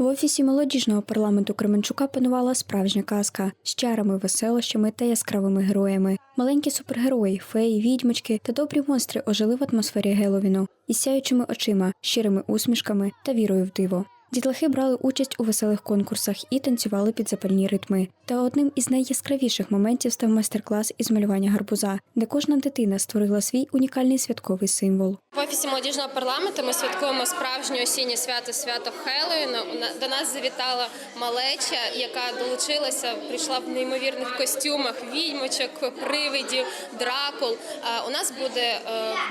В офісі молодіжного парламенту Кременчука панувала справжня казка з чарами, веселощами та яскравими героями. Маленькі супергерої, феї, відьмочки та добрі монстри ожили в атмосфері Геловіну із сяючими очима, щирими усмішками та вірою в диво. Дітлахи брали участь у веселих конкурсах і танцювали під запальні ритми. Та одним із найяскравіших моментів став майстер-клас із малювання гарбуза, де кожна дитина створила свій унікальний святковий символ. В офісі молодіжного парламенту ми святкуємо справжнє осіннє свято свято Хеллоуіну. У на- До нас завітала малеча, яка долучилася, прийшла в неймовірних костюмах відьмочок, привидів, дракул. У нас буде е,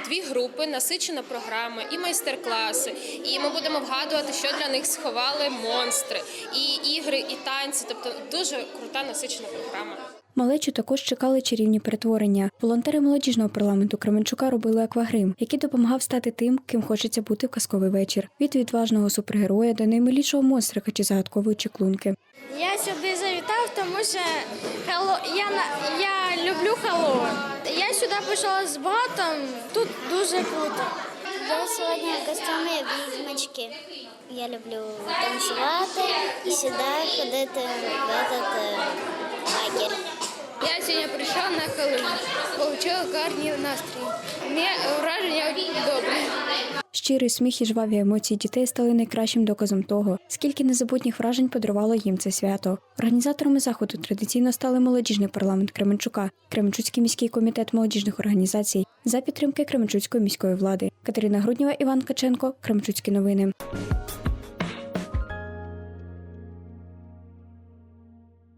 дві групи, насичена програма і майстер-класи. І ми будемо вгадувати, що для них сховали монстри, і ігри, і танці. Тобто дуже крута насичена програма. Малечу також чекали чарівні перетворення. Волонтери молодіжного парламенту Кременчука робили аквагрим, який допомагав стати тим, ким хочеться бути в казковий вечір. Від відважного супергероя до наймилішого монстрика чи загадкової чеклунки. Я сюди завітав, тому що Хелло... я, на- я люблю Хеллоуін. Я сюди прийшла з братом, тут дуже круто. Я сьогодні в костюмі відьмочки. Я люблю танцювати і сюди ходити в этот е, лагерь. Я сьогодні прийшов на Хеллоуін, отримав гарний настрій. Мені враження добре. Щирий сміх і жваві емоції дітей стали найкращим доказом того, скільки незабутніх вражень подарувало їм це свято. Організаторами заходу традиційно стали молодіжний парламент Кременчука, Кременчуцький міський комітет молодіжних організацій за підтримки Кременчуцької міської влади. Катерина Груднєва, Іван Каченко, Кременчуцькі новини.